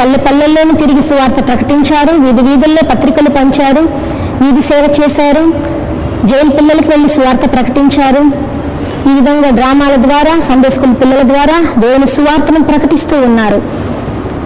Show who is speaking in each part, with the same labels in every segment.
Speaker 1: పల్లె పల్లెల్లోనూ తిరిగి సువార్త ప్రకటించారు. వీధి వీధుల్లో పత్రికలు పంచారు. వీధి సేవ చేశారు. జైలు పిల్లలకు వెళ్ళి సువార్త ప్రకటించారు. ఈ విధంగా డ్రామాల ద్వారా సందేశకుల పిల్లల ద్వారా దేవుని సువార్తను ప్రకటిస్తూ ఉన్నారు.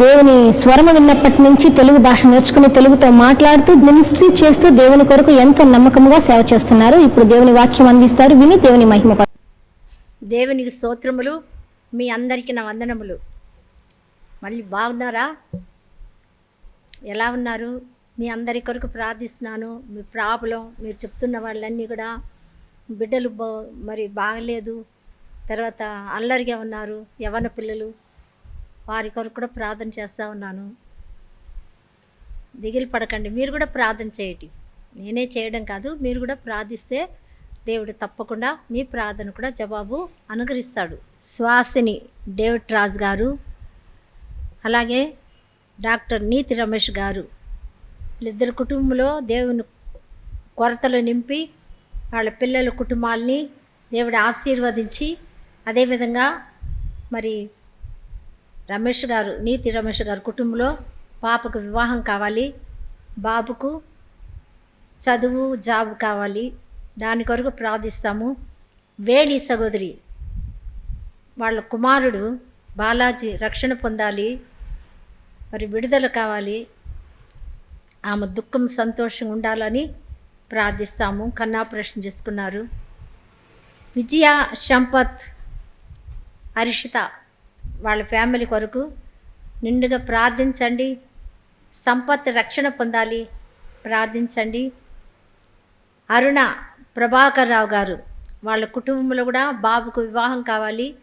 Speaker 1: దేవుని స్వరము విన్నప్పటి నుంచి తెలుగు భాష నేర్చుకుని తెలుగుతో మాట్లాడుతూ మినిస్ట్రీ చేస్తూ దేవుని కొరకు ఎంతో నమ్మకంగా సేవ చేస్తున్నారు. ఇప్పుడు దేవుని వాక్యం అందిస్తారు. విని దేవుని మహిమ
Speaker 2: దేవునికి స్తోత్రములు మీ అందరికీ నా వందనములు. మళ్ళీ బాగున్నారా? ఎలా ఉన్నారు? మీ అందరి కొరకు ప్రార్థిస్తున్నాను. మీ ప్రాబ్లం మీరు చెప్తున్న వాళ్ళన్నీ కూడా బిడ్డలు బా మరి బాగలేదు. తర్వాత అల్లరిగా ఉన్నారు. యవన పిల్లలు వారి కొరకు కూడా ప్రార్థన చేస్తూ ఉన్నాను. దిగిలి పడకండి. మీరు కూడా ప్రార్థన చేయటి నేనే చేయడం కాదు మీరు కూడా ప్రార్థిస్తే దేవుడు తప్పకుండా మీ ప్రార్థన కూడా జవాబు అనుగ్రహిస్తాడు. శ్వాసిని డేవిడ్ రాజ్ గారు అలాగే డాక్టర్ నీతి రమేష్ గారు వీళ్ళిద్దరు కుటుంబంలో దేవుని కొరతలు నింపి వాళ్ళ పిల్లల కుటుంబాల్ని దేవుడు ఆశీర్వదించి అదేవిధంగా మరి రమేష్ గారు నీతి రమేష్ గారు కుటుంబంలో పాపకు వివాహం కావాలి బాబుకు చదువు జాబ్ కావాలి దాని కొరకు ప్రార్థిస్తాము. వేణి సహోదరి వాళ్ళ కుమారుడు బాలాజీ రక్షణ పొందాలి మరి విడుదల కావాలి. ఆమె దుఃఖం సంతోషం ఉండాలని ప్రార్థిస్తాము. కన్నాపరేషన్ చేసుకున్నారు. విజయ సంపత్ హర్షిత వాళ్ళ ఫ్యామిలీ కొరకు నిండుగా ప్రార్థించండి. సంపత్ రక్షణ పొందాలి. ప్రార్థించండి. అరుణ ప్రభాకర్ రావు గారు వాళ్ళ కుటుంబంలో కూడా బాబుకు వివాహం కావాలి.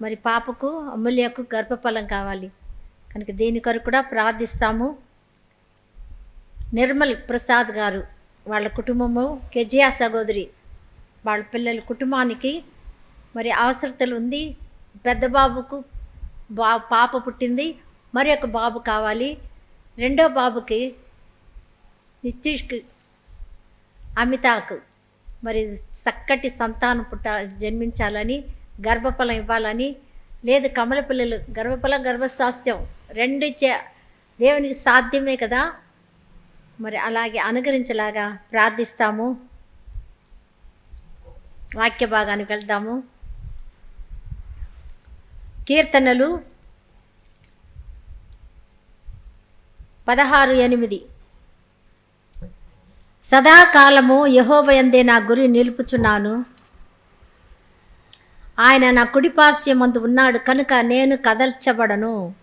Speaker 2: మరి పాపకు అమూల్యకు గర్భఫలం కావాలి. కనుక దీని కొరకు కూడా ప్రార్థిస్తాము. నిర్మల్ ప్రసాద్ గారు వాళ్ళ కుటుంబము కెజియా సహోదరి వాళ్ళ పిల్లల కుటుంబానికి మరి అవసరతలు ఉంది. పెద్ద బాబుకు బా పాప పుట్టింది మరి ఒక బాబు కావాలి. రెండో బాబుకి నితీష్కి అమితాకు మరి చక్కటి సంతానం పుట్ట జన్మించాలని గర్భఫలం ఇవ్వాలని లేదు కమల పిల్లలు గర్భఫలం గర్భస్వాస్థ్యం రెండు చే దేవునికి సాధ్యమే కదా? మరి అలాగే అనుగరించేలాగా ప్రార్థిస్తాము. వాక్య భాగానికి వెళ్దాము. కీర్తనలు పదహారు ఎనిమిది. సదాకాలము యహోవయందే నా గురి నిలుపుచున్నాను. ఆయన నా కుడిపాస్యమందు ఉన్నాడు కనుక నేను కదల్చబడను.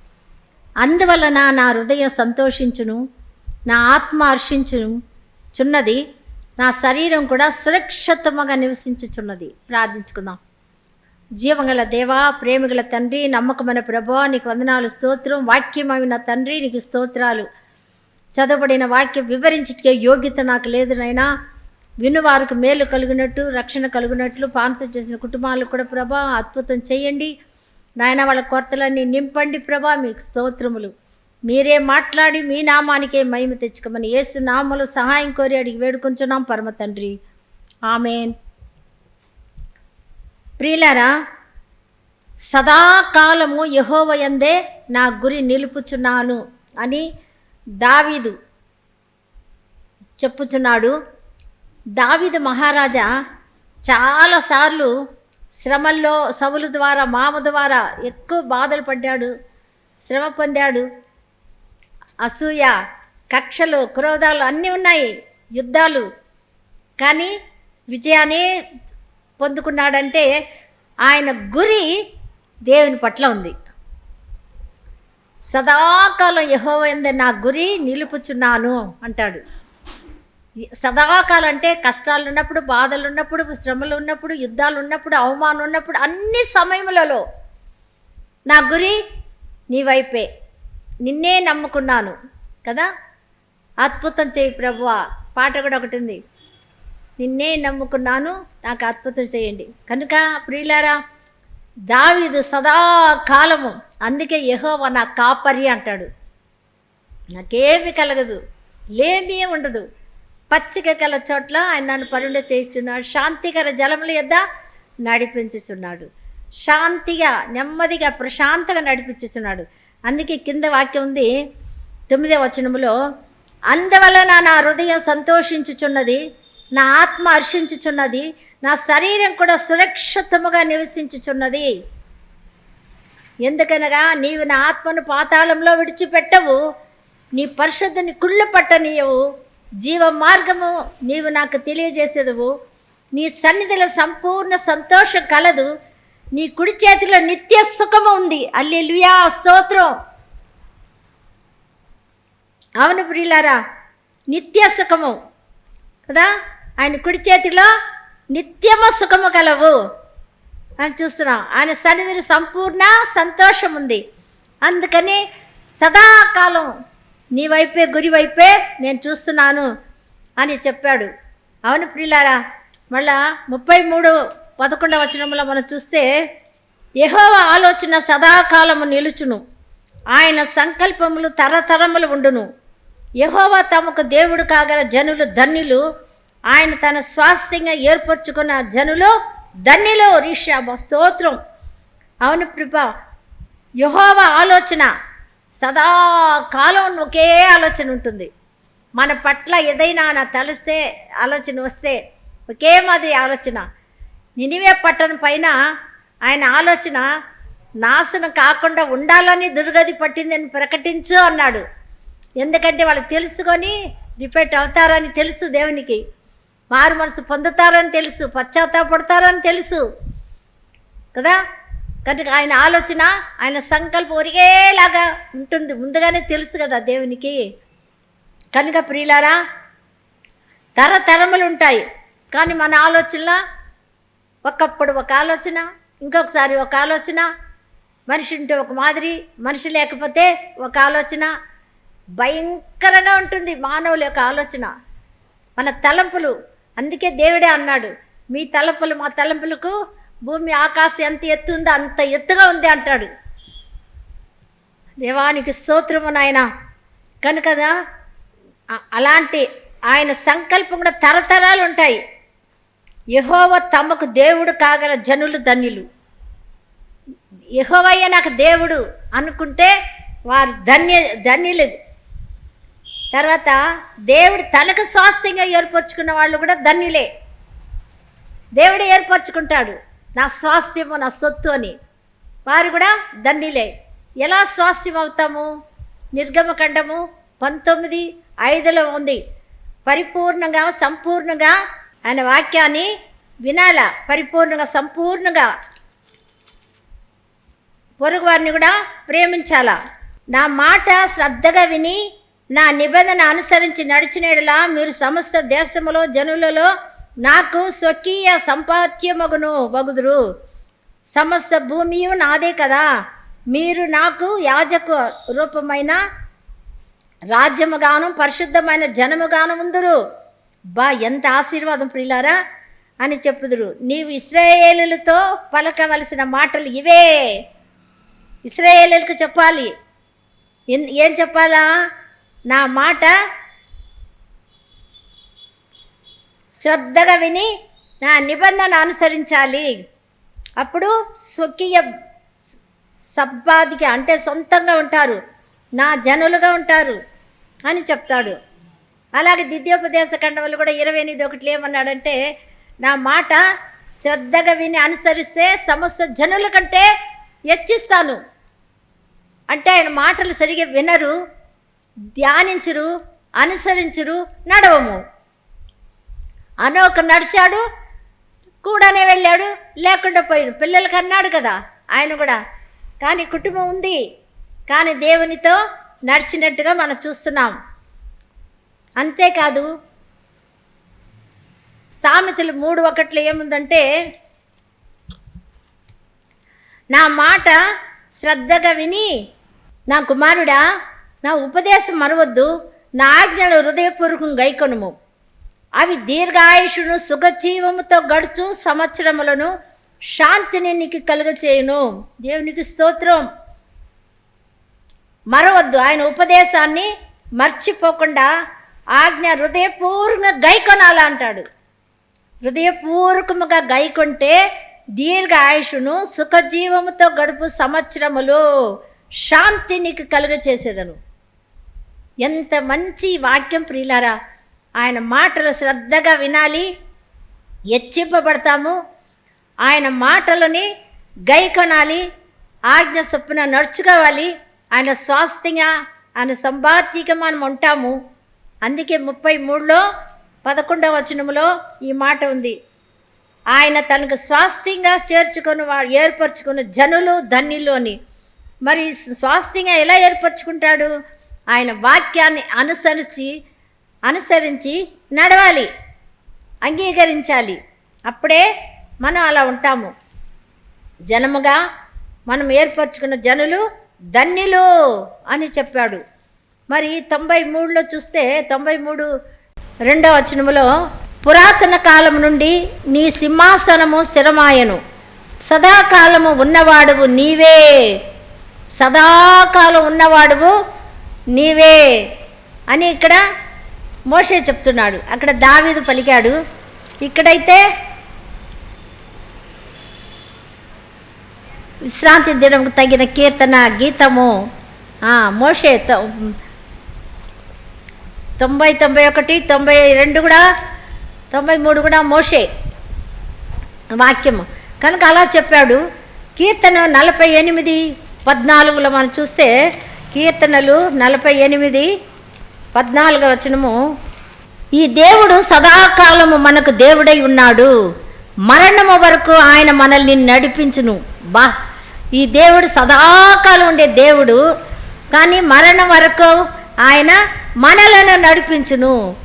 Speaker 2: అందువలన నా హృదయం సంతోషించును నా ఆత్మ హర్షించును చున్నది నా శరీరం కూడా సురక్షితముగా నివసించుచున్నది. ప్రార్థించుకుందాం. జీవంగల దేవా ప్రేమిగల తండ్రి నమ్మకమైన ప్రభా నీకు వందనాలు స్తోత్రం వాక్యమైన తండ్రి నీకు స్తోత్రాలు. చదవబడిన వాక్యం వివరించటకే యోగ్యత నాకు లేదు నైనా వినువారికి మేలు కలిగినట్టు రక్షణ కలిగినట్లు పాన్సర్ చేసిన కుటుంబాలకు కూడా ప్రభా అద్భుతం చేయండి. నాయన వాళ్ళ కొరతలన్నీ నింపండి ప్రభా మీకు స్తోత్రములు. మీరే మాట్లాడి మీ నామానికే మహిమ తెచ్చుకోమని ఏసు నామలు సహాయం కోరి అడిగి వేడుకుంటున్నాం పరమ తండ్రి. ఆమెన్. ప్రియులారా సదాకాలము యహోవయందే నా గురి నిలుపుచున్నాను అని దావీదు చెప్పుచున్నాడు. దావీదు మహారాజా చాలాసార్లు శ్రమల్లో సవులు ద్వారా మామ ద్వారా ఎక్కువ బాధలు పడ్డాడు శ్రమ పొందాడు. అసూయ కక్షలు క్రోధాలు అన్నీ ఉన్నాయి యుద్ధాలు. కానీ విజయాన్ని పొందుకున్నాడంటే ఆయన గురి దేవుని పట్ల ఉంది. సదాకాలం యహోవైందే నా గురి నిలుపుచున్నాను అంటాడు. సదాకాలం అంటే కష్టాలు ఉన్నప్పుడు బాధలు ఉన్నప్పుడు శ్రమలు ఉన్నప్పుడు యుద్ధాలు ఉన్నప్పుడు అవమానం ఉన్నప్పుడు అన్ని సమయములలో నా గురి నీ వైపే. నిన్నే నమ్ముకున్నాను కదా? అద్భుతం చేయి ప్రభువా. పాట కూడా ఒకటి ఉంది. నిన్నే నమ్ముకున్నాను నాకు అద్భుతం చేయండి. కనుక ప్రియులారా దావీదు సదాకాలము అందుకే యహోవ నా కాపరి అంటాడు. నాకేమి కలగదు లేమీ ఉండదు. పచ్చిక కల చోట్ల ఆయన నన్ను పరుండ చేయిస్తున్నాడు. శాంతికర జలముల యొద్ద నడిపించుచున్నాడు. శాంతిగా నెమ్మదిగా ప్రశాంతంగా నడిపించుతున్నాడు అందుకే కింద వాక్యం ఉంది తొమ్మిదే వచనములో అందువలన నా హృదయం సంతోషించుచున్నది నా ఆత్మ హర్షించుచున్నది నా శరీరం కూడా సురక్షితముగా నివసించుచున్నది. ఎందుకనగా నీవు నా ఆత్మను పాతాళంలో విడిచిపెట్టవు నీ పరిశుద్ధిని కుళ్ళు పట్టనీయవు జీవ మార్గము నీవు నాకు తెలియజేసేదవు. నీ సన్నిధిలో సంపూర్ణ సంతోషం కలదు నీ కుడి చేతిలో నిత్య సుఖము ఉంది. అల్లెలుయా స్తోత్రం. అవును ప్రియులారా నిత్య సుఖము కదా? ఆయన కుడి చేతిలో నిత్యము సుఖము కలవు. అని చూస్తున్నాం ఆయన సన్నిధిని సంపూర్ణ సంతోషం ఉంది. అందుకని సదాకాలం నీ వైపే గురి వైపే నేను చూస్తున్నాను అని చెప్పాడు. అవును ప్రిలారా మళ్ళా ముప్పై మూడు పదకొండవ వచనంలో మనం చూస్తే యహోవ ఆలోచన సదాకాలము నిలుచును. ఆయన సంకల్పములు తరతరములు ఉండును. యహోవ తమకు దేవుడు కాగల జనులు ధన్యులు ఆయన తన స్వాస్థ్యంగా ఏర్పరచుకున్న జనులు ధన్యులు. రీషాబ స్తోత్రం. అవును కృప యహోవ ఆలోచన సదాకాలం ఒకే ఆలోచన ఉంటుంది. మన పట్ల ఏదైనా నా తలిస్తే ఆలోచన వస్తే ఒకే మాదిరి ఆలోచన. నినివే పట్టణం పైన ఆయన ఆలోచన నాశనం కాకుండా ఉండాలని దుర్గతి పట్టిందని ప్రకటించు అన్నాడు. ఎందుకంటే వాళ్ళు తెలుసుకొని రిపీట్ అవుతారని తెలుసు దేవునికి. మారు మనసు పొందుతారని తెలుసు పశ్చాత్తాపడతారని తెలుసు. కదా? కనుక ఆయన ఆలోచన ఆయన సంకల్పం ఒరిగేలాగా ఉంటుంది. ముందుగానే తెలుసు కదా దేవునికి. కనుక ప్రియులారా తరతరములు ఉంటాయి. కానీ మన ఆలోచన ఒకప్పుడు ఒక ఆలోచన ఇంకొకసారి ఒక ఆలోచన మనిషి ఉంటే ఒక మాదిరి మనిషి లేకపోతే ఒక ఆలోచన భయంకరంగా ఉంటుంది మానవుల యొక్క ఆలోచన. మన తలంపులు అందుకే దేవుడే అన్నాడు మీ తలంపులు మా తలంపులకు భూమి ఆకాశం ఎంత ఎత్తు ఉందో అంత ఎత్తుగా ఉంది అంటాడు. దేవానికి స్తోత్రము నాయన. కనుకదా అలాంటి ఆయన సంకల్పం కూడా తరతరాలు ఉంటాయి. యహోవ తమకు దేవుడు కాగల జనులు ధన్యులు. యహోవయ్య నాకు దేవుడు అనుకుంటే వారు ధన్య ధన్యులు. తర్వాత దేవుడు తనకు స్వాస్థ్యంగా ఏర్పరచుకున్న వాళ్ళు కూడా ధన్యులే. దేవుడు ఏర్పరచుకుంటాడు. నా స్వాస్థ్యము నా సొత్తు అని. వారు కూడా ధన్యులే. ఎలా స్వాస్థ్యం అవుతాము? నిర్గమకాండము పంతొమ్మిది ఐదులో ఉంది. పరిపూర్ణంగా సంపూర్ణంగా ఆయన వాక్యాన్ని వినాల. పరిపూర్ణంగా సంపూర్ణంగా. పొరుగు వారిని కూడా ప్రేమించాలా. నా మాట శ్రద్ధగా విని నా నిబంధన అనుసరించి నడిచినలా మీరు సమస్త దేశములో జనులలో నాకు స్వకీయ సంపాద్యమగును వగుదురు. సమస్త భూమియు నాదే కదా. మీరు నాకు యాజకు రూపమైన రాజ్యముగాను పరిశుద్ధమైన జనముగాను ఉందరు. బా ఎంత ఆశీర్వాదం ప్రియులారా అని చెప్పుదురు. నీవు ఇస్రాయేలులతో పలకవలసిన మాటలు ఇవే. ఇస్రాయేలులకు చెప్పాలి. ఎన్- ఏం చెప్పాలా? నా మాట శ్రద్ధగా విని నా నిబంధన అనుసరించాలి. అప్పుడు స్వకీయ సంపాదిక అంటే సొంతంగా ఉంటారు. నా జనులుగా ఉంటారు అని చెప్తాడు. అలాగే దిద్యోపదేశ ఖండంలో కూడా ఇరవై ఎనిమిది ఒకటి ఏమన్నాడంటే నా మాట శ్రద్ధగా విని అనుసరిస్తే సమస్త జనుల కంటే హెచ్చిస్తాను. అంటే ఆయన మాటలు సరిగా వినరు. ధ్యానించరు అనుసరించరు నడవము. అనోక నడిచాడు కూడానే వెళ్ళాడు లేకుండా పోయింది పిల్లలకి అన్నాడు కదా ఆయన కూడా కానీ కుటుంబం ఉంది కానీ దేవునితో నడిచినట్టుగా మనం చూస్తున్నాం. అంతేకాదు సామెతలు మూడు ఒకట్లో ఏముందంటే నా మాట శ్రద్ధగా విని నా కుమారుడా నా ఉపదేశం మరవద్దు. నా ఆజ్ఞలు హృదయపూర్వకం గైకొనుము. అవి దీర్ఘాయుషును సుఖజీవముతో గడుచు సంవత్సరములను శాంతిని నీకు కలుగచేయును. దేవునికి స్తోత్రం. మరవద్దు. ఆయన ఉపదేశాన్ని మర్చిపోకుండా ఆజ్ఞ హృదయపూర్వకంగా గైకొనాలా అంటాడు. హృదయపూర్వకముగా గైకొంటే దీర్ఘ ఆయుషును సుఖజీవముతో గడుపు సంవత్సరములు శాంతి నీకు కలుగచేసేదను. ఎంత మంచి వాక్యం ప్రియులారా. ఆయన మాటలు శ్రద్ధగా వినాలి హెచ్చింపబడతాము. ఆయన మాటలని గైకొనాలి ఆజ్ఞ చొప్పున నడుచుకోవాలి. ఆయన స్వాస్థ్యంగా ఆయన సంపాతిగా మనం ఉంటాము. అందుకే ముప్పై మూడులో పదకొండవ వచనములో ఈ మాట ఉంది. ఆయన తనకు స్వాస్థ్యంగా చేర్చుకొని వా ఏర్పరచుకున్న జనులు ధన్యులు అని. మరి స్వాస్థ్యంగా ఎలా ఏర్పరచుకుంటాడు? ఆయన వాక్యాన్ని అనుసరించి అనుసరించి నడవాలి అంగీకరించాలి. అప్పుడే మనం అలా ఉంటాము. జనముగా మనం ఏర్పరచుకున్న జనులు ధన్యులు అని చెప్పాడు. మరి తొంభై మూడులో చూస్తే తొంభై మూడు రెండవ వచనములో పురాతన కాలం నుండి నీ సింహాసనము స్థిరమాయను. సదాకాలము ఉన్నవాడువు నీవే. సదాకాలం ఉన్నవాడువు నీవే అని ఇక్కడ మోషే చెప్తున్నాడు. అక్కడ దావీదు పలికాడు. ఇక్కడైతే విశ్రాంతి దినంకు తగిన కీర్తన గీతము. మోషే తొ- తొంభై తొంభై ఒకటి తొంభై రెండు కూడా తొంభై మూడు కూడా మోషే వాక్యము. కనుక అలా చెప్పాడు. కీర్తన నలభై ఎనిమిది పద్నాలుగులో మనం చూస్తే కీర్తనలు నలభై ఎనిమిది పద్నాలుగు వచనము. ఈ దేవుడు సదాకాలము మనకు దేవుడై ఉన్నాడు. మరణము వరకు ఆయన మనల్ని నడిపించును. బా ఈ దేవుడు సదాకాలం ఉండే దేవుడు. కానీ మరణం వరకు ఆయన మనలను నడిపించును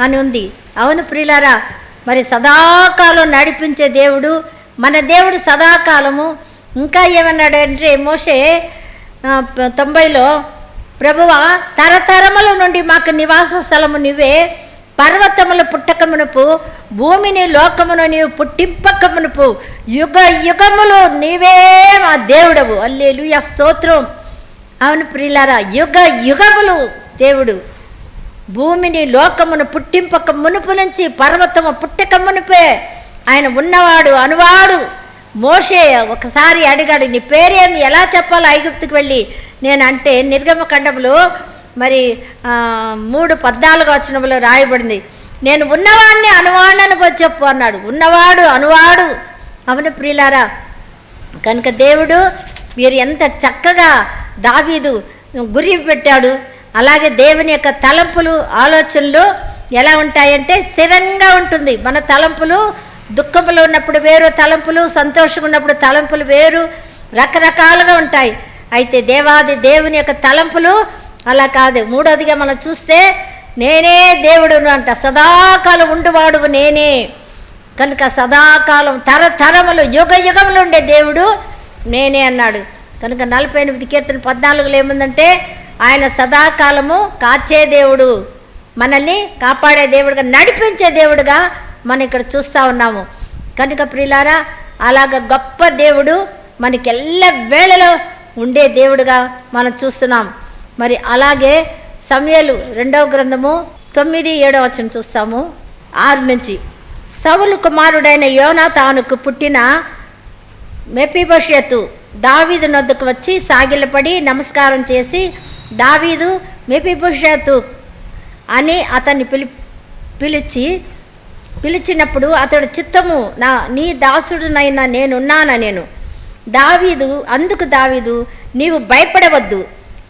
Speaker 2: అని ఉంది. అవును ప్రియులారా మరి సదాకాలం నడిపించే దేవుడు మన దేవుడు సదాకాలము. ఇంకా ఏమన్నాడంటే మోషే తొంభైలో ప్రభువ తరతరముల నుండి మాకు నివాస స్థలము నువ్వే పర్వతముల పుట్టకమునుపు భూమిని లోకమును నీవు పుట్టింపకమునుపు యుగ యుగములు నీవే మా దేవుడవు. అల్లేలు స్తోత్రం. అవును ప్రియులారా యుగ యుగములు దేవుడు. భూమిని లోకమును పుట్టింపక మునుపు నుంచి పర్వతము పుట్టక మునుపే ఆయన ఉన్నవాడు అనువాడు. మోషే ఒకసారి అడిగాడు నీ పేరేమి ఎలా చెప్పాలో ఐగుప్తుకు వెళ్ళి. నేను అంటే నిర్గమఖండంలో మరి మూడు పద్నాలుగు వచనంలో రాయబడింది. నేను ఉన్నవాడిని అనువాడని చెప్పు అన్నాడు. ఉన్నవాడు అనువాడు. అవును ప్రియులారా కనుక దేవుడు మీరు ఎంత చక్కగా దావీదు గురి పెట్టాడు అలాగే దేవుని యొక్క తలంపులు ఆలోచనలు ఎలా ఉంటాయంటే స్థిరంగా ఉంటుంది. మన తలంపులు దుఃఖంలో ఉన్నప్పుడు వేరు తలంపులు సంతోషంగా ఉన్నప్పుడు తలంపులు వేరు రకరకాలుగా ఉంటాయి. అయితే దేవాది దేవుని యొక్క తలంపులు అలా కాదు. మూడోదిగా మనం చూస్తే నేనే దేవుడును అంట. సదాకాలం ఉండువాడువు నేనే. కనుక సదాకాలం తరతరములు యుగ యుగములు ఉండే దేవుడు నేనే అన్నాడు. కనుక నలభై ఎనిమిది కీర్తన పద్నాలుగులో ఏముందంటే ఆయన సదాకాలము కాచే దేవుడు మనల్ని కాపాడే దేవుడుగా నడిపించే దేవుడుగా మనం ఇక్కడ చూస్తూ ఉన్నాము. కనుక ప్రియులారా అలాగ గొప్ప దేవుడు మనకి ఎల్ల వేళలో ఉండే దేవుడుగా మనం చూస్తున్నాం. మరి అలాగే సమయలు రెండవ గ్రంథము తొమ్మిది ఏడవ వచ్చిన చూస్తాము. ఆరు నుంచి. సవులు కుమారుడైన యోనాతానుకు పుట్టిన మెపిభవిష్యత్తు దావీదు నొద్దుకు వచ్చి సాగిలపడి నమస్కారం చేసి దావీదు మెపిభవిష్యత్తు అని అతన్ని పిలి పిలిచి పిలిచినప్పుడు అతడు చిత్తము నా నీ దాసుడునైనా నేనున్నానా నేను? దావీదు అందుకు దావీదు నీవు భయపడవద్దు.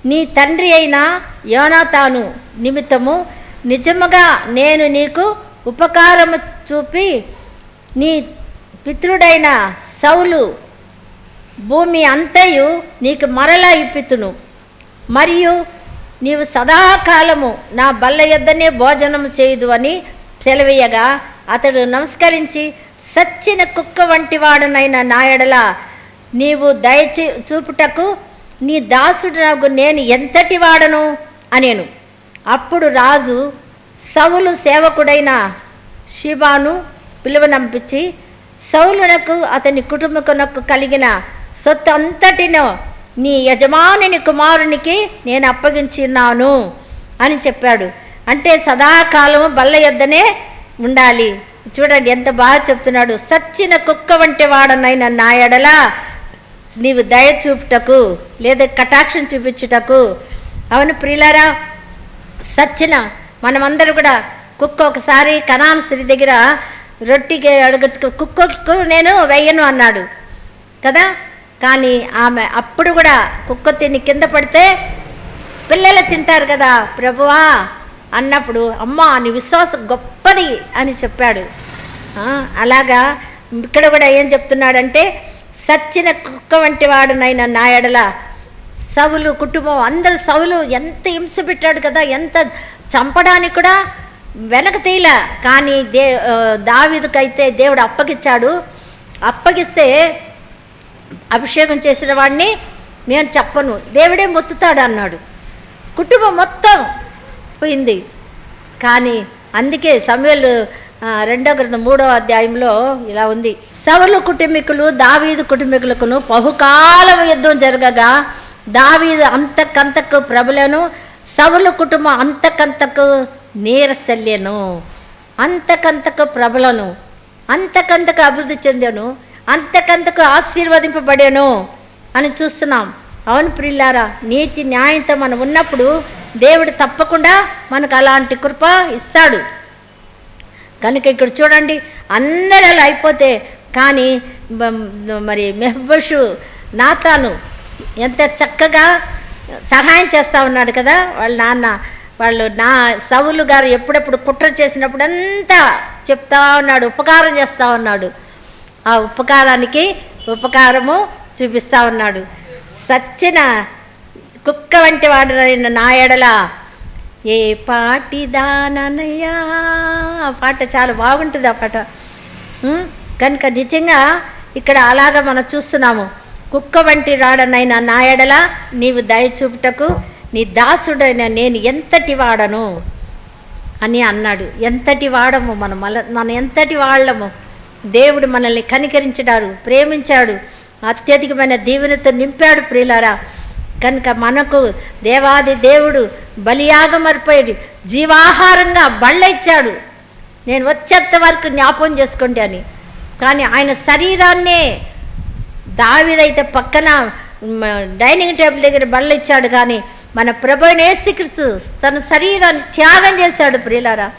Speaker 2: నీ తండ్రి అయిన యోనాతాను నిమిత్తము నిజముగా నేను నీకు ఉపకారము చూపి నీ పితృడైన సౌలు భూమి అంతయు నీకు మరలా ఇప్పితును. మరియు నీవు సదాకాలము నా బల్ల యొద్దనే భోజనము చేయదు అని సెలవేయగా అతడు నమస్కరించి సచ్చిన కుక్క వంటి వాడునైన నాయడల నీవు దయచి చూపుటకు నీ దాసుడు నాకు నేను ఎంతటి వాడను? అనేను. అప్పుడు రాజు సవులు సేవకుడైన శివాను పిలువనంపించి సౌలునకు అతని కుటుంబకునకు కలిగిన సొత్తు అంతటినో నీ యజమానిని కుమారునికి నేను అప్పగించున్నాను అని చెప్పాడు. అంటే సదాకాలం బల్ల యొద్దనే ఉండాలి. చూడండి ఎంత బాగా చెప్తున్నాడు. సచ్చిన కుక్క వంటి వాడనైన నా ఎడల నీవు దయ చూపుటకు లేదా కటాక్షం చూపించుటకు. అవును ప్రియులారా సచ్చిన మనమందరూ కూడా కుక్క ఒకసారి కనాన్ స్త్రీ దగ్గర రొట్టికి అడుగు కుక్కకు నేను వెయ్యను అన్నాడు. కదా? కానీ ఆమె అప్పుడు కూడా కుక్క తిని కింద పడితే పిల్లలు తింటారు కదా ప్రభువా అన్నప్పుడు అమ్మ నీ విశ్వాసం గొప్ప గొప్పది అని చెప్పాడు. అలాగా ఇక్కడ కూడా ఏం చెప్తున్నాడంటే సచ్చిన కుక్క వంటి వాడునైనా నా ఎడల సవులు కుటుంబం అందరూ సవులు ఎంత హింస పెట్టాడు కదా ఎంత చంపడానికి కూడా వెనక తీయలే కానీ దే దావిదికైతే దేవుడు అప్పగిచ్చాడు. అప్పగిస్తే అభిషేకం చేసిన వాడిని నేను చెప్పను. దేవుడే మొత్తుతాడు అన్నాడు. కుటుంబం మొత్తం పోయింది. కానీ అందుకే సమయలు రెండో గ్రంథం మూడో అధ్యాయంలో ఇలా ఉంది. సవలు కుటుంబీకులు దావీదు కుటుంబీకులకును బహుకాలం యుద్ధం జరగగా దావీదు అంతకంతకు ప్రభులను సవలు కుటుంబం అంతకంతకు నీరసల్యను అంతకంతకు ప్రబలను అంతకంతకు అభివృద్ధి చెందాను అంతకంతకు ఆశీర్వదింపబడాను అని చూస్తున్నాం. అవును ప్రిల్లారా నీతి న్యాయంతో మనం ఉన్నప్పుడు దేవుడు తప్పకుండా మనకు అలాంటి కృప ఇస్తాడు. కనుక ఇక్కడ చూడండి అందరూ అలా అయిపోతే కానీ మరి మెహబషు నాతాను ఎంత చక్కగా సహాయం చేస్తూ ఉన్నాడు కదా వాళ్ళ నాన్న వాళ్ళు నా సవులు గారు ఎప్పుడెప్పుడు కుట్ర చేసినప్పుడు అంతా చెప్తా ఉన్నాడు ఉపకారం చేస్తూ ఉన్నాడు. ఆ ఉపకారానికి ఉపకారము చూపిస్తూ ఉన్నాడు. సచ్చిన కుక్క వంటి వాడనైన నా ఎడల ఏ పాటిదాననయ్యా ఆ పాట చాలా బాగుంటుంది ఆ పాట. కనుక నిజంగా ఇక్కడ అలాగ మనం చూస్తున్నాము. కుక్క వంటి రాడనైన నా ఎడల నీవు దయ చూపుటకు నీ దాసుడైన నేను ఎంతటి వాడను? అని అన్నాడు. ఎంతటి వాడము మనం మన మనం ఎంతటి వాళ్ళము దేవుడు మనల్ని కనికరించడారు ప్రేమించాడు. అత్యధికమైన దీవెనతో నింపాడు ప్రియులారా. కనుక మనకు దేవాది దేవుడు బలియాగమరిపోయాడు జీవాహారంగా బళ్ళిచ్చాడు. నేను వచ్చేంత వరకు జ్ఞాపకం చేసుకోండి అని. కానీ ఆయన శరీరాన్నే దావిదైతే పక్కన డైనింగ్ టేబుల్ దగ్గర బళ్ళిచ్చాడు ఇచ్చాడు కానీ మన ప్రభుని యేసుక్రీస్తు తన శరీరాన్ని త్యాగం చేశాడు ప్రియులారా.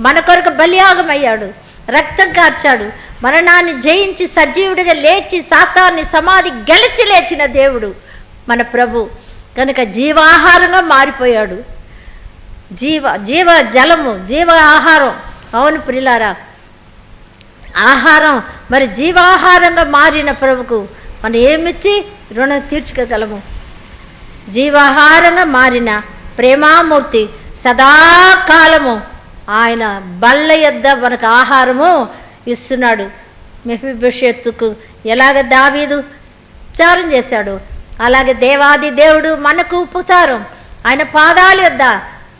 Speaker 2: మన కొరకు బలియాగం అయ్యాడు రక్తం కార్చాడు మరణాన్ని జయించి సజీవుడిగా లేచి సాతాన్ని సమాధి గెలిచి లేచిన దేవుడు. మన ప్రభు. కనుక జీవాహారంగా మారిపోయాడు. జీవ జీవ జలము జీవ ఆహారం. అవును ప్రిలారా. ఆహారం మరి జీవాహారంగా మారిన ప్రభుకు మనం ఏమిచ్చి రుణం తీర్చుకోగలము? జీవాహారంగా మారిన ప్రేమామూర్తి సదాకాలము ఆయన బల్ల యొద్ద మనకు ఆహారము ఇస్తున్నాడు. మెఫిభవిష్యత్తుకు ఎలాగ దావీదు? చారం చేశాడు. అలాగే దేవాది దేవుడు మనకు ఉపచారం. ఆయన పాదాలు యొద్ద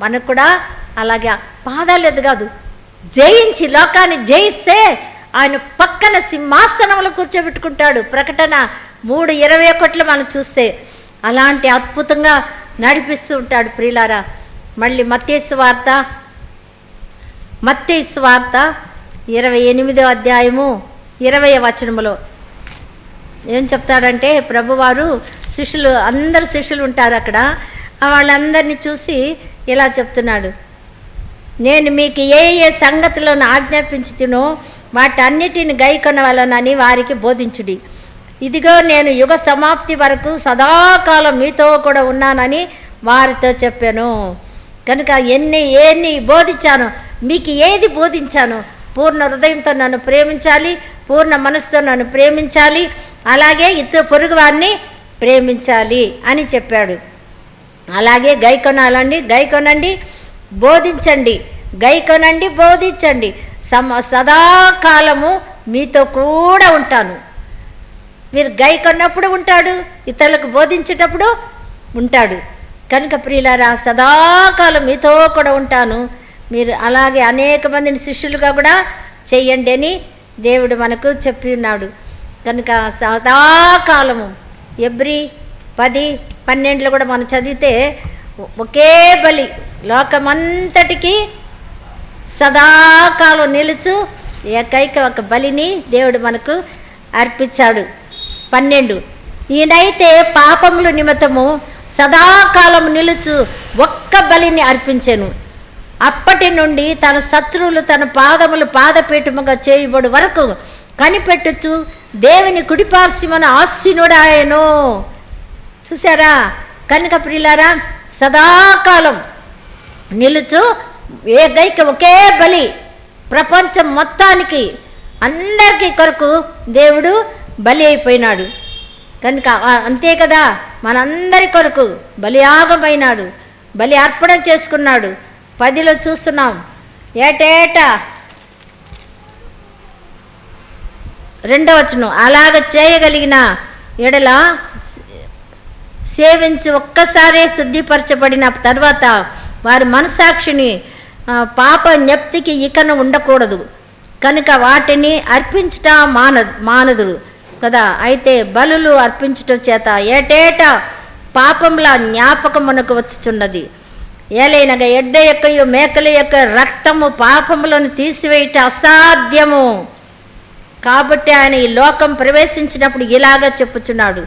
Speaker 2: మనకు కూడా అలాగే పాదాలు యొద్ద కాదు. జయించి లోకాన్ని జయిస్తే ఆయన పక్కన సింహాసనంలో కూర్చోబెట్టుకుంటాడు. ప్రకటన మూడు ఇరవై ఒకటిలో మనం చూస్తే అలాంటి అద్భుతంగా నడిపిస్తూ ఉంటాడు ప్రియులారా. మళ్ళీ మత్తేసు వార్త మత్తేసు వార్త ఇరవై ఎనిమిదో అధ్యాయము ఇరవై వచనములో. ఏం చెప్తాడంటే ప్రభువారు శిష్యులు అందరు శిష్యులు ఉంటారు అక్కడ. వాళ్ళందరినీ చూసి ఇలా చెప్తున్నాడు. నేను మీకు ఏ ఏ సంగతులను ఆజ్ఞాపించుతునో వాటన్నిటిని గైకొనవలనని వారికి బోధించుడి. ఇదిగో నేను యుగ సమాప్తి వరకు సదాకాలం మీతో కూడా ఉన్నానని వారితో చెప్పాను. కనుక ఎన్ని ఎన్ని బోధించాను మీకు ఏది బోధించాను పూర్ణ హృదయంతో నన్ను ప్రేమించాలి పూర్ణ మనసుతో నన్ను ప్రేమించాలి. అలాగే ఇతర పొరుగు వారిని ప్రేమించాలి అని చెప్పాడు. అలాగే గై కొనాలండి గై కొనండి బోధించండి గై కొనండి బోధించండి. సమ సదాకాలము మీతో కూడా ఉంటాను. మీరు గై కొన్నప్పుడు ఉంటాడు ఇతరులకు బోధించేటప్పుడు ఉంటాడు. కనుక ప్రియులారా సదాకాలం మీతో కూడా ఉంటాను. మీరు అలాగే అనేక మందిని శిష్యులుగా కూడా చెయ్యండి అని దేవుడు మనకు చెప్పి ఉన్నాడు. కనుక సదాకాలము ఎవ్రీ పది పన్నెండులో కూడా మనం చదివితే ఒకే బలి లోకమంతటికి సదాకాలం నిలుచు ఏకైక ఒక బలిని దేవుడు మనకు అర్పించాడు. పన్నెండు. ఈయనైతే పాపముల నిమిత్తము సదాకాలం నిలుచు ఒక్క బలిని అర్పించాను. అప్పటి నుండి తన శత్రువులు తన పాదములు పాదపీఠముగా చేయబడు వరకు కనిపెట్టుచు దేవుని కుడిపార్శ్వమన ఆస్తినుడాయను చూసారా కనుక ప్రియులారా సదాకాలం నిలుచు ఏకైక ఒకే బలి ప్రపంచం మొత్తానికి అందరికీ కొరకు దేవుడు బలి అయిపోయినాడు. కనుక అంతే కదా మనందరి కొరకు బలియాగమైనాడు బలి అర్పణ చేసుకున్నాడు. పదిలో చూస్తున్నాం. ఏటేటా రెండవచనం అలాగ చేయగలిగిన ఎడల సేవించి ఒక్కసారే శుద్ధిపరచబడిన తర్వాత వారి మనసాక్షిని పాప జ్ఞప్తికి ఇకను ఉండకూడదు. కనుక వాటిని అర్పించుట మాన మానదుడు. కదా? అయితే బలులు అర్పించుట చేత ఏటేటా పాపంలా జ్ఞాపకమునకు వచ్చుచున్నది. ఏలైనగా ఎడ్డ యొక్కయు మేకల యొక్క రక్తము పాపములను తీసివేయట అసాధ్యము. కాబట్టి ఆయన ఈ లోకం ప్రవేశించినప్పుడు ఇలాగ చెప్పుచున్నాడు.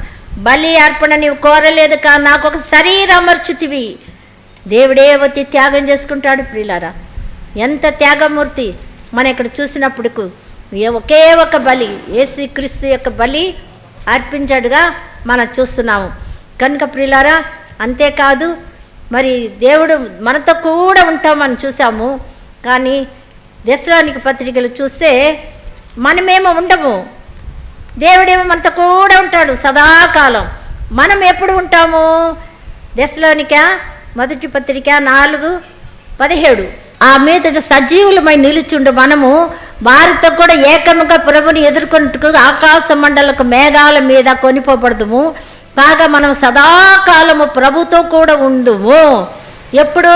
Speaker 2: బలి అర్పణ నీవు కోరలేదు కా నాకు ఒక శరీరం అమర్చుతివి. దేవుడే వచ్చి త్యాగం చేసుకుంటాడు ప్రియులారా. ఎంత త్యాగమూర్తి మనం ఇక్కడ చూసినప్పుడు ఒకే ఒక బలి ఏసీ క్రీస్తు యొక్క బలి అర్పించాడుగా మనం చూస్తున్నాము. కనుక ప్రియులారా అంతేకాదు మరి దేవుడు మనతో కూడా ఉంటామని చూసాము కానీ దశరానికి పత్రికలు చూస్తే మనమేమో ఉండము. దేవుడేమో మనతో కూడా ఉంటాడు సదాకాలం. మనం ఎప్పుడు ఉంటాము? దశలోనిక మొదటి పత్రిక నాలుగు పదిహేడు. ఆ మీదట సజీవులమై నిలుచుండు మనము వారితో కూడా ఏకముగా ప్రభుని ఎదుర్కొన్నట్టుకు ఆకాశ మండలకు మేఘాల మీద కొనిపోబడదుము. కాగా మనం సదాకాలము ప్రభుతో కూడా ఉండుము. ఎప్పుడు?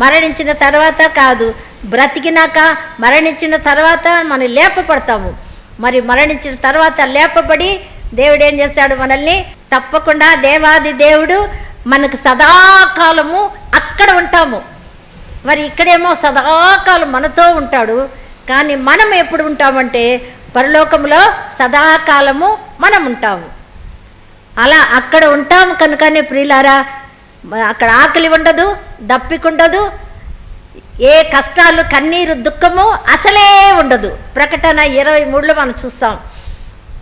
Speaker 2: మరణించిన తర్వాత కాదు. బ్రతికినాక మరణించిన తర్వాత మనం లేపపడతాము మరి మరణించిన తర్వాత లేపబడి దేవుడు ఏం చేస్తాడు మనల్ని? తప్పకుండా దేవాది దేవుడు మనకు సదాకాలము అక్కడ ఉంటాము. మరి ఇక్కడేమో సదాకాలం మనతో ఉంటాడు. కానీ మనం ఎప్పుడు ఉంటామంటే పరలోకంలో సదాకాలము మనం ఉంటాము. అలా అక్కడ ఉంటాము కనుకనే ప్రియులారా అక్కడ ఆకలి ఉండదు దప్పికుండదు ఏ కష్టాలు కన్నీరు దుఃఖము అసలే ఉండదు. ప్రకటన ఇరవై మూడులో మనం చూస్తాం.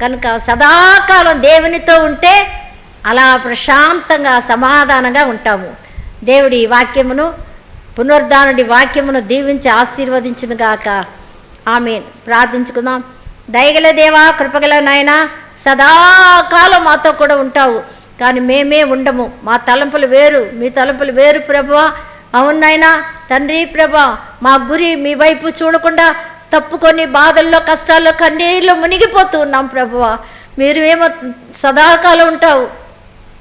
Speaker 2: కనుక సదాకాలం దేవునితో ఉంటే అలా ప్రశాంతంగా సమాధానంగా ఉంటాము. దేవుడి వాక్యమును పునరుద్ధానుడి వాక్యమును దీవించి ఆశీర్వదించును గాక ఆమె ప్రార్థించుకుందాం. దయగల దేవా కృపగల నాయనా సదాకాలం మాతో కూడా ఉంటావు. కానీ మేమే ఉండము. మా తలంపులు వేరు. మీ తలంపులు వేరు ప్రభువా అవునైనా తండ్రి ప్రభా మా గురి మీ వైపు చూడకుండా తప్పుకొని బాధల్లో కష్టాల్లో కన్నీళ్ళు మునిగిపోతూ ఉన్నాం ప్రభువ మీరు ఏమో సదాకాలం ఉంటావు.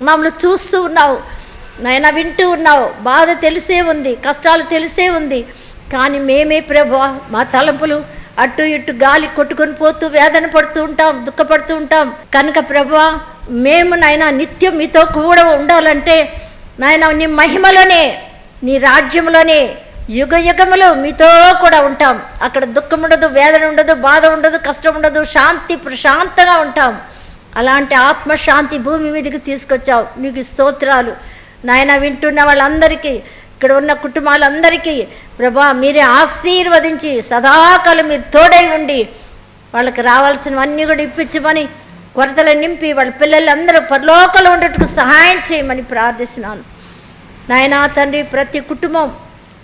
Speaker 2: మమ్మల్ని చూస్తూ ఉన్నావు. నాయన వింటూ ఉన్నావు. బాధ తెలిసే ఉంది. కష్టాలు తెలిసే ఉంది. కానీ మేమే ప్రభు మా తలంపులు అటు ఇటు గాలి కొట్టుకొని పోతూ వేదన పడుతూ ఉంటాం దుఃఖపడుతూ ఉంటాం. కనుక ప్రభా మేము నాయన నిత్యం మీతో కూడా ఉండాలంటే నాయన నీ మహిమలోనే నీ రాజ్యంలోనే యుగ యుగములు మీతో కూడా ఉంటాం. అక్కడ దుఃఖం ఉండదు వేదన ఉండదు బాధ ఉండదు కష్టం ఉండదు శాంతి ప్రశాంతంగా ఉంటాం. అలాంటి ఆత్మశాంతి భూమి మీదకి తీసుకొచ్చావు. నీకు స్తోత్రాలు. నాయన వింటున్న వాళ్ళందరికీ ఇక్కడ ఉన్న కుటుంబాలందరికీ ప్రభా మీరే ఆశీర్వదించి సదాకాలం మీరు తోడై ఉండి వాళ్ళకి రావాల్సినవన్నీ కూడా ఇప్పించమని కొరతలు నింపి వాళ్ళ పిల్లలందరూ పరలోకలు ఉండటకు సహాయం చేయమని ప్రార్థిస్తున్నాను. నాయనా తండ్రి ప్రతి కుటుంబం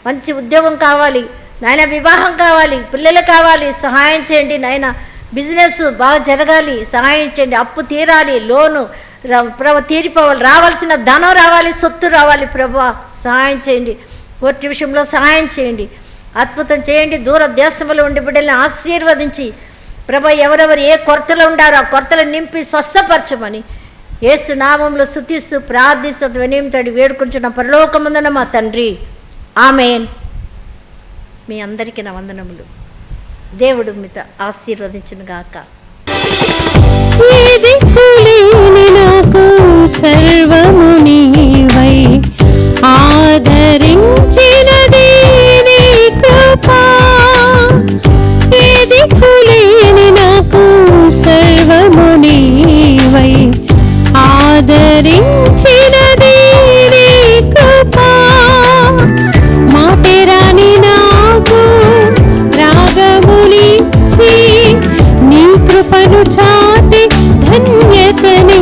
Speaker 2: మంచి ఉద్యోగం కావాలి నాయన వివాహం కావాలి పిల్లలు కావాలి సహాయం చేయండి నాయన. బిజినెస్ బాగా జరగాలి సహాయం చేయండి అప్పు తీరాలి లోను ప్రభు తీరిపోవాలి. రావాల్సిన ధనం రావాలి సొత్తు రావాలి ప్రభు. సహాయం చేయండి. కోర్టు విషయంలో సహాయం చేయండి. అద్భుతం చేయండి. దూర దేశంలో ఉండి బిడ్డల్ని ఆశీర్వదించి ప్రభ ఎవరెవరు ఏ కొరతలు ఉండారో ఆ కొరతలు నింపి స్వస్థపరచమని ఏసు నామంలో స్థుతిస్తూ ప్రార్థిస్తూ వినయంతోడి వేడుకుంటున్న పరలోకమందున మా తండ్రి. ఆమెన్. మీ అందరికీ నా వందనములు. దేవుడు మీతో ఆశీర్వదించిన గాక
Speaker 3: ఏది సర్వము నీవై ఆదరించినది నీ కృపా. ఏది కులేని నాకు సర్వము నీవై ఆదరించినది నీ కృపా. మాటెరాని నాకు రాగములిచ్చి నీ కృపను చాటి
Speaker 4: ధన్యతని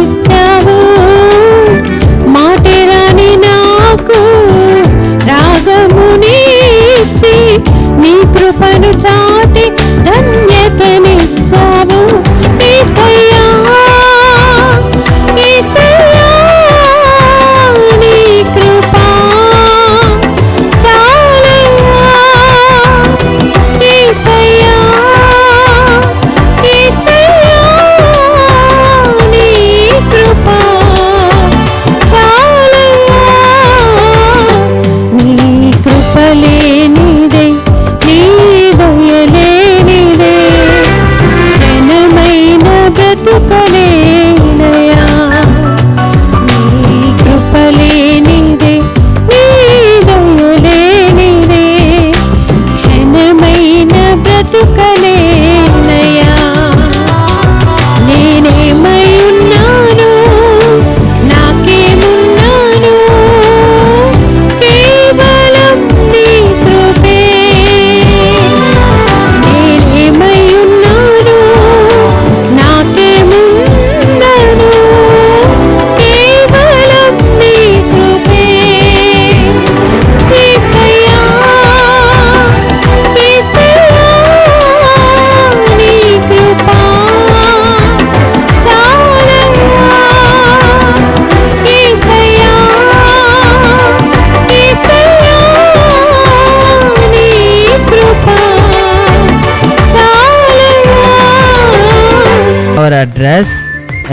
Speaker 4: address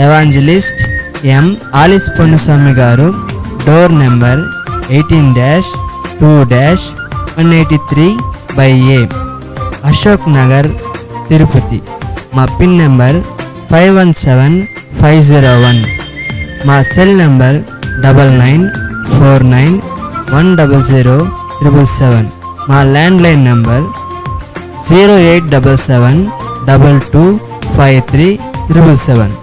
Speaker 4: evangelist M Alice Ponnuswamy garu. Door number eighteen dash two dash one eighty three by A. Ashok Nagar Tirupati. మా pin number five one seven five zero one. మా cell number double nine four nine one double zero triple seven. మా landline number zero eight double seven double two five three triple seven